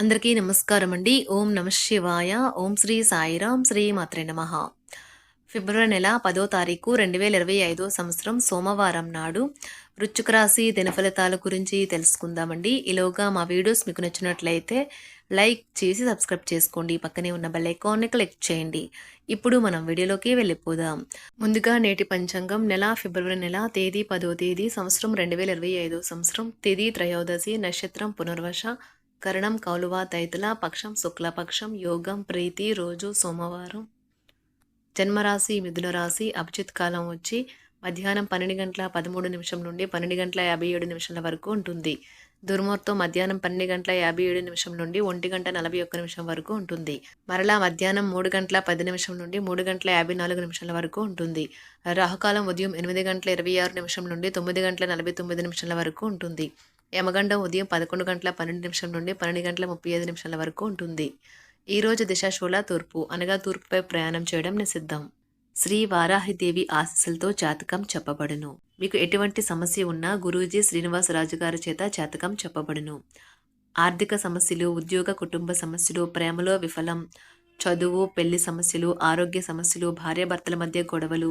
అందరికీ నమస్కారం అండి ఓం నమ శివాయ. ఓం శ్రీ సాయిరాం శ్రీ మాత్రే నమ. ఫిబ్రవరి నెల పదో తారీఖు రెండు వేల ఇరవై ఐదో సంవత్సరం సోమవారం నాడు వృశ్చిక రాశి దినఫలితాల గురించి తెలుసుకుందామండి. ఈలోగా మా వీడియోస్ మీకు నచ్చినట్లయితే లైక్ చేసి సబ్స్క్రైబ్ చేసుకోండి. పక్కనే ఉన్న బెల్ ఐకాన్ని క్లిక్ చేయండి. ఇప్పుడు మనం వీడియోలోకి వెళ్ళిపోదాం. ముందుగా నేటి పంచాంగం నెల ఫిబ్రవరి నెల తేదీ పదో తేదీ సంవత్సరం రెండు వేల ఇరవై ఐదో సంవత్సరం. తేదీ త్రయోదశి నక్షత్రం పునర్వశ కరణం కౌలువ తైతుల పక్షం శుక్లపక్షం యోగం ప్రీతి రోజు సోమవారం. జన్మరాశి మిథున రాశి అభిజిత్ కాలం వచ్చి మధ్యాహ్నం పన్నెండు గంటల పదమూడు నిమిషం నుండి పన్నెండు గంటల యాభై ఏడు నిమిషాల వరకు ఉంటుంది. దుర్ముహూర్తం మధ్యాహ్నం పన్నెండు గంటల యాభై ఏడు నిమిషం నుండి ఒంటి గంట నలభై ఒక్క నిమిషం వరకు ఉంటుంది. మరలా మధ్యాహ్నం మూడు గంటల పది నిమిషం నుండి మూడు గంటల యాభై నాలుగు నిమిషాల వరకు ఉంటుంది. రాహుకాలం ఉదయం ఎనిమిది గంటల ఇరవై ఆరు నిమిషం నుండి తొమ్మిది గంటల నలభై తొమ్మిది నిమిషాల వరకు ఉంటుంది. యమగండం ఉదయం పదకొండు గంటల పన్నెండు నిమిషం నుండి పన్నెండు గంటల ముప్పై ఐదు నిమిషాల వరకు ఉంటుంది. ఈ రోజు దిశాశూల తూర్పు అనగా తూర్పుపై ప్రయాణం చేయడం నిషిద్ధం. శ్రీ వారాహిదేవి ఆశీస్సులతో జాతకం చెప్పబడును. మీకు ఎటువంటి సమస్య ఉన్నా గురూజీ శ్రీనివాసరాజు గారి చేత జాతకం చెప్పబడును. ఆర్థిక సమస్యలు ఉద్యోగ కుటుంబ సమస్యలు ప్రేమలో విఫలం చదువు పెళ్ళి సమస్యలు ఆరోగ్య సమస్యలు భార్యాభర్తల మధ్య గొడవలు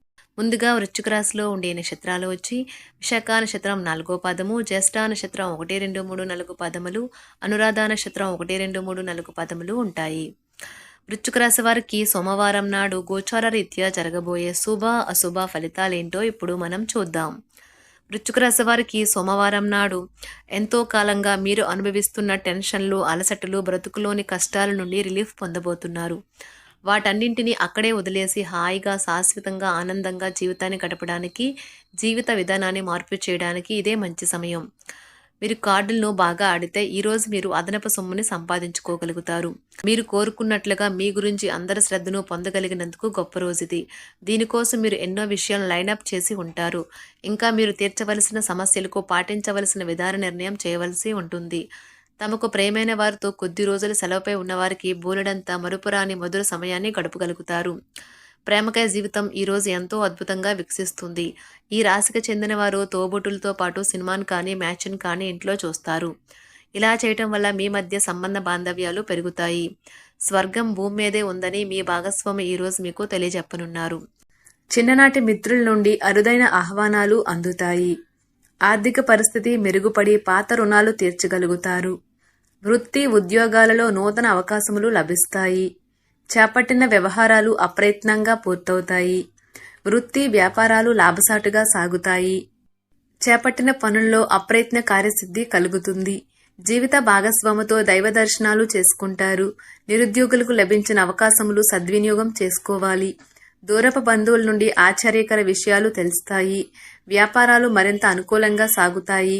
ముందుగా వృశ్చిక రాశిలో ఉండే నక్షత్రాలు వచ్చి విశాఖ నక్షత్రం నాలుగో పదము జ్యేష్ఠ నక్షత్రం ఒకటి రెండు మూడు నాలుగు పదములు అనురాధ నక్షత్రం ఒకటి రెండు మూడు నాలుగు పదములు ఉంటాయి. వృశ్చిక రాశి వారికి సోమవారం నాడు గోచార రీత్యా జరగబోయే శుభ అశుభ ఫలితాలేంటో ఇప్పుడు మనం చూద్దాం. వృశ్చిక రాశి వారికి సోమవారం నాడు ఎంతో కాలంగా మీరు అనుభవిస్తున్న టెన్షన్లు అలసటలు బ్రతుకులోని కష్టాల నుండి రిలీఫ్ పొందబోతున్నారు. వాటన్నింటినీ అక్కడే వదిలేసి హాయిగా శాశ్వతంగా ఆనందంగా జీవితాన్ని గడపడానికి జీవిత విధానాన్ని మార్పు చేయడానికి ఇదే మంచి సమయం. మీరు కార్డులను బాగా ఆడితే ఈరోజు మీరు అదనపు సొమ్ముని సంపాదించుకోగలుగుతారు. మీరు కోరుకున్నట్లుగా మీ గురించి అందరి శ్రద్ధను పొందగలిగినందుకు గొప్ప రోజు ఇది దీనికోసం మీరు ఎన్నో విషయాలను లైనప్ చేసి ఉంటారు. ఇంకా మీరు తీర్చవలసిన సమస్యలకు పాటించవలసిన విధాన నిర్ణయం చేయవలసి ఉంటుంది. తమకు ప్రేమైన వారితో కొద్ది రోజులు సెలవుపై ఉన్నవారికి బోలెడంత మరుపురాని మధుర సమయాన్ని గడపగలుగుతారు. ప్రేమకాయ జీవితం ఈరోజు ఎంతో అద్భుతంగా వికసిస్తుంది. ఈ రాశికి చెందిన వారు తోబుట్టులతో పాటు సినిమాను కానీ మ్యాచ్ను కానీ ఇంట్లో చూస్తారు. ఇలా చేయటం వల్ల మీ మధ్య సంబంధ బాంధవ్యాలు పెరుగుతాయి. స్వర్గం భూమి మీదే ఉందని మీ భాగస్వామి ఈరోజు మీకు తెలియజెప్పనున్నారు. చిన్ననాటి మిత్రుల నుండి అరుదైన ఆహ్వానాలు అందుతాయి. ఆర్థిక పరిస్థితి మెరుగుపడి పాత రుణాలు తీర్చగలుగుతారు. వృత్తి ఉద్యోగాలలో నూతన అవకాశములు లభిస్తాయి. చేపట్టిన వ్యవహారాలు అప్రయత్నంగా పూర్తవుతాయి. వృత్తి వ్యాపారాలు లాభసాటుగా సాగుతాయి. చేపట్టిన పనుల్లో అప్రయత్న కార్యసిద్ధి కలుగుతుంది. జీవిత భాగస్వామితో దైవ దర్శనాలు చేసుకుంటారు. నిరుద్యోగులకు లభించిన అవకాశములు సద్వినియోగం చేసుకోవాలి. దూరపు బంధువుల నుండి ఆశ్చర్యకర విషయాలు తెలుస్తాయి. వ్యాపారాలు మరింత అనుకూలంగా సాగుతాయి.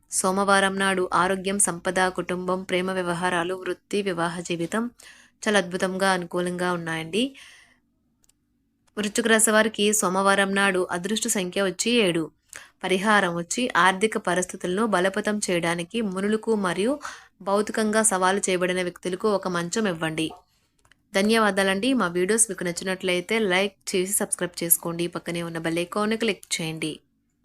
సోమవారం నాడు ఆరోగ్యం సంపద కుటుంబం ప్రేమ వ్యవహారాలు వృత్తి వివాహ జీవితం చాలా అద్భుతంగా అనుకూలంగా ఉన్నాయండి. వృశ్చిక రాశి వారికి సోమవారం నాడు అదృష్ట సంఖ్య వచ్చి ఏడు. పరిహారం వచ్చి ఆర్థిక పరిస్థితులను బలపతం చేయడానికి మునులకు మరియు భౌతికంగా సవాలు చేయబడిన వ్యక్తులకు ఒక మంచం ఇవ్వండి. ధన్యవాదాలండి. మా వీడియోస్ మీకు నచ్చినట్లయితే లైక్ చేసి సబ్స్క్రైబ్ చేసుకోండి. పక్కనే ఉన్న బెల్ ఐకాన్ని క్లిక్ చేయండి.